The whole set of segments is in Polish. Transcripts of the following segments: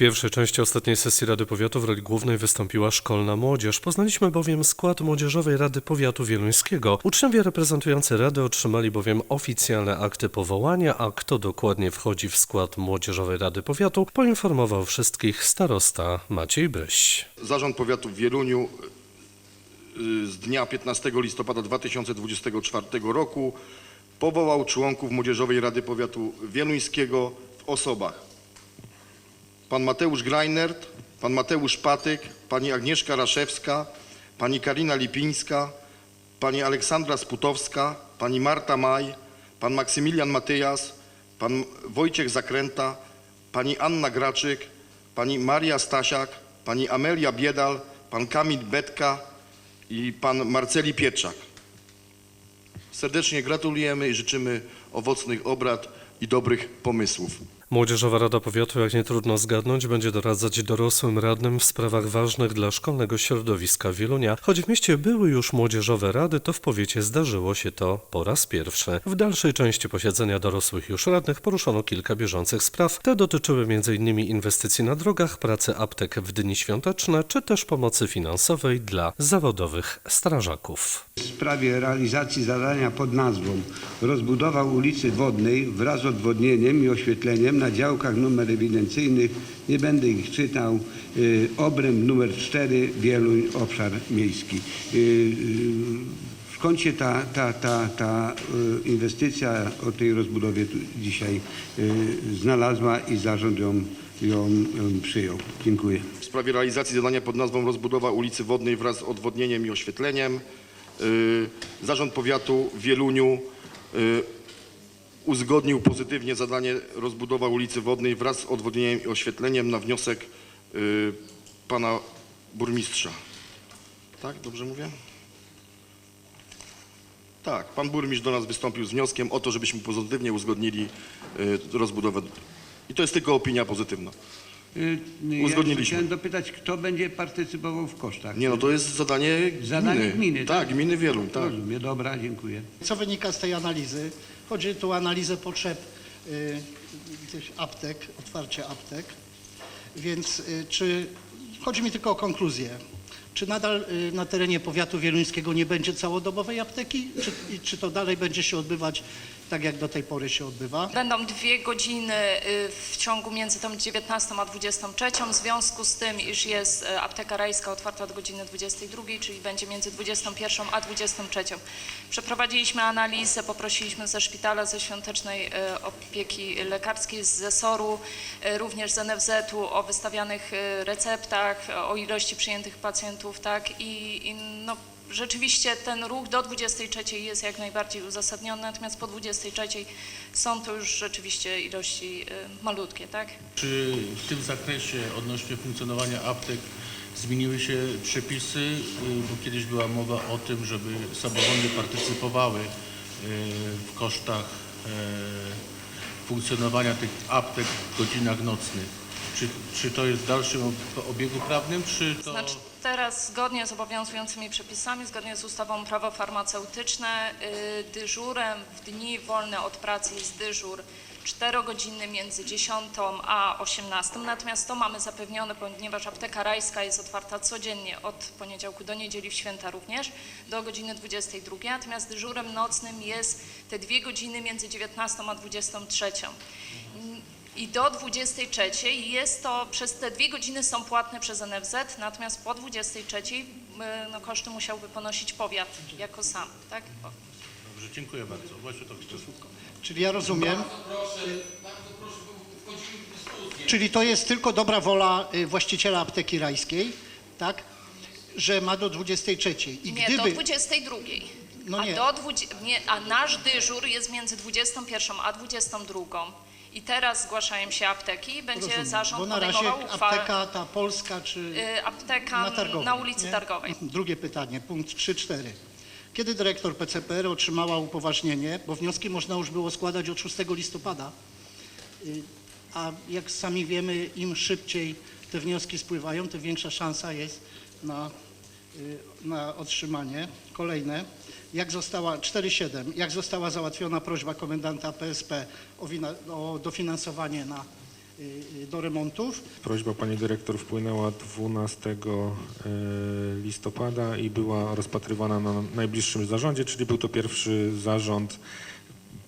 pierwszej części ostatniej sesji Rady Powiatu w roli głównej wystąpiła szkolna młodzież. Poznaliśmy bowiem skład Młodzieżowej Rady Powiatu Wieluńskiego. Uczniowie reprezentujący Radę otrzymali bowiem oficjalne akty powołania, a kto dokładnie wchodzi w skład Młodzieżowej Rady Powiatu, poinformował wszystkich starosta Maciej Bryś. Zarząd Powiatu w Wieluniu y, z dnia 15 listopada 2024 roku powołał członków Młodzieżowej Rady Powiatu Wieluńskiego w osobach pan Mateusz Greinert, pan Mateusz Patyk, pani Agnieszka Raszewska, pani Karina Lipińska, pani Aleksandra Sputowska, pani Marta Maj, pan Maksymilian Matyjas, pan Wojciech Zakręta, pani Anna Graczyk, pani Maria Stasiak, pani Amelia Biedal, pan Kamil Betka i pan Marceli Pietrzak. Serdecznie gratulujemy i życzymy owocnych obrad i dobrych pomysłów. Młodzieżowa Rada Powiatu, jak nie trudno zgadnąć, będzie doradzać dorosłym radnym w sprawach ważnych dla szkolnego środowiska Wielunia. Choć w mieście były już młodzieżowe rady, to w powiecie zdarzyło się to po raz pierwszy. W dalszej części posiedzenia dorosłych już radnych poruszono kilka bieżących spraw. Te dotyczyły m.in. inwestycji na drogach, pracy aptek w dni świąteczne, czy też pomocy finansowej dla zawodowych strażaków. w sprawie realizacji zadania pod nazwą rozbudowa ulicy Wodnej wraz z odwodnieniem i oświetleniem na działkach numer ewidencyjnych, nie będę ich czytał, y, obręb numer 4 Wieluń, obszar miejski. Y, y, W kącie ta, ta, ta, ta inwestycja o tej rozbudowie dzisiaj znalazła i zarząd ją, ją, ją przyjął. Dziękuję. w sprawie realizacji zadania pod nazwą rozbudowa ulicy Wodnej wraz z odwodnieniem i oświetleniem. Zarząd Powiatu w Wieluniu uzgodnił pozytywnie zadanie rozbudowa ulicy Wodnej wraz z odwodnieniem i oświetleniem na wniosek yy, pana burmistrza. Tak, dobrze mówię? Tak, pan burmistrz do nas wystąpił z wnioskiem o to, żebyśmy pozytywnie uzgodnili yy, rozbudowę. I to jest tylko opinia pozytywna. Y, ja Uzgodniliśmy. Chciałem dopytać, kto będzie partycypował w kosztach? Nie no, to jest zadanie gminy. Zadanie gminy, Tak, tak? gminy Wieluń, tak. Rozumiem, dobra, dziękuję. Co wynika z tej analizy? Chodzi tu o analizę potrzeb y, tych aptek, otwarcie aptek. Więc y, czy chodzi mi tylko o konkluzję. Czy nadal y, na terenie powiatu wieluńskiego nie będzie całodobowej apteki? Czy, czy to dalej będzie się odbywać tak, jak do tej pory się odbywa? Będą dwie godziny y, w ciągu między tą 19 a 23, w związku z tym, iż jest y, apteka rajska otwarta od godziny 22, czyli będzie między 21 a 23. Przeprowadziliśmy analizę, poprosiliśmy ze szpitala, ze świątecznej y, opieki lekarskiej, z ZESOR-u, y, również z NFZ-u o wystawianych receptach, o ilości przyjętych pacjentów, tak, i, i no, Rzeczywiście ten ruch do 23 jest jak najbardziej uzasadniony, natomiast po 23 są to już rzeczywiście ilości y, malutkie, tak? Czy w tym zakresie odnośnie funkcjonowania aptek zmieniły się przepisy? Y, Bo kiedyś była mowa o tym, żeby samorządy partycypowały y, w kosztach funkcjonowania tych aptek w godzinach nocnych. Czy, czy to jest w dalszym ob- obiegu prawnym, czy to... Znaczy teraz zgodnie z obowiązującymi przepisami, zgodnie z ustawą prawo farmaceutyczne, y, dyżurem w dni wolne od pracy jest dyżur 4 godziny między 10 a 18, natomiast to mamy zapewnione, ponieważ apteka rajska jest otwarta codziennie od poniedziałku do niedzieli, w święta również, do godziny 22, natomiast dyżurem nocnym jest te dwie godziny między 19 a 23. I do 23 jest to, przez te dwie godziny są płatne przez NFZ, natomiast po 23 y, no, koszty musiałby ponosić powiat jako sam, tak? Bo- Dobrze, dziękuję bardzo. Właśnie to chcę. Czyli ja rozumiem. y, Czyli to jest tylko dobra wola y, właściciela apteki rajskiej, tak? Że ma do 23. I Nie, do 22. No a, nie. do 20, nie, a nasz dyżur jest między 21 a 22. I teraz zgłaszają się apteki i będzie Rozumiem, zarząd Bo na razie podejmował uchwałę. apteka ta polska czy Y, apteka na targowej. na ulicy nie? Targowej. Drugie pytanie, punkt 3.4. Kiedy dyrektor PCPR otrzymała upoważnienie, bo wnioski można już było składać od 6 listopada, y, a jak sami wiemy, im szybciej te wnioski spływają, tym większa szansa jest na, na otrzymanie. Kolejne, jak została 4.7, jak została załatwiona prośba komendanta PSP o, wina, o dofinansowanie na y, do remontów. Prośba pani dyrektor wpłynęła 12 e, listopada i była rozpatrywana na najbliższym zarządzie, czyli był to pierwszy zarząd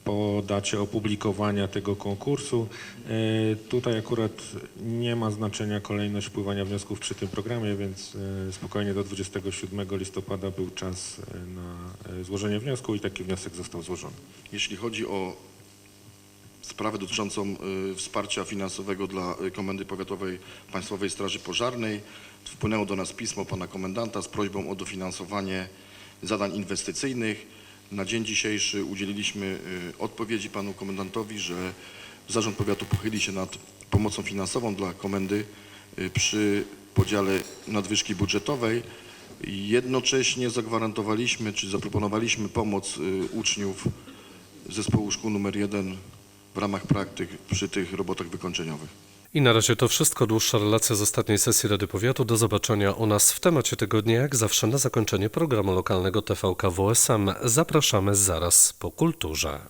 po dacie opublikowania tego konkursu. E, Tutaj akurat nie ma znaczenia kolejność wpływania wniosków przy tym programie, więc e, spokojnie do 27 listopada był czas e, na złożenie wniosku i taki wniosek został złożony. Jeśli chodzi o sprawę dotyczącą wsparcia finansowego dla Komendy Powiatowej Państwowej Straży Pożarnej, wpłynęło do nas pismo pana komendanta z prośbą o dofinansowanie zadań inwestycyjnych. Na dzień dzisiejszy udzieliliśmy y, odpowiedzi panu komendantowi, że Zarząd Powiatu pochyli się nad pomocą finansową dla komendy y, przy podziale nadwyżki budżetowej. Jednocześnie zagwarantowaliśmy, czy zaproponowaliśmy pomoc y, uczniów zespołu szkół numer 1 w ramach praktyk przy tych robotach wykończeniowych. I na razie to wszystko. Dłuższa relacja z ostatniej sesji Rady Powiatu. Do zobaczenia u nas w temacie tygodnia, jak zawsze na zakończenie programu lokalnego TVK WSM. Zapraszamy zaraz po kulturze.